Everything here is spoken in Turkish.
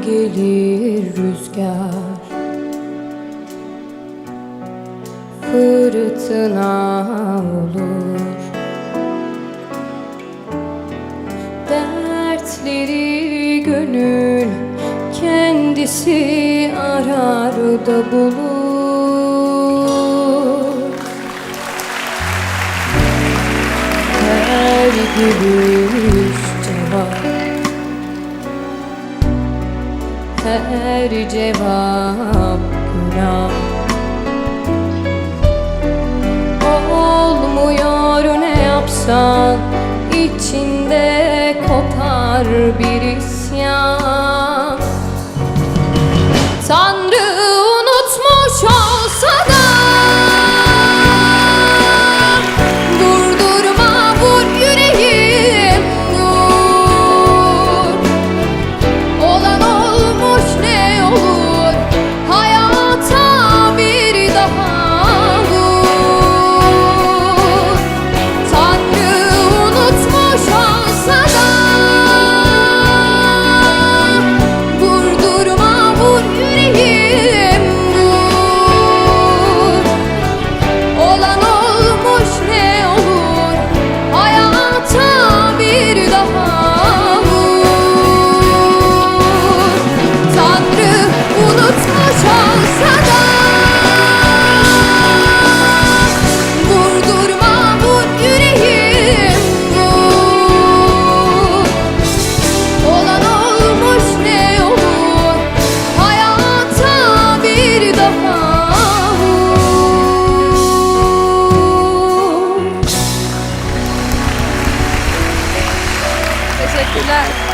gelir rüzgar. Fırtına olur. Dertleri gönül kendisi arar da bulur. Her gülüş Her cevap günah. Olmuyor ne yapsan içinde kopar bir 现在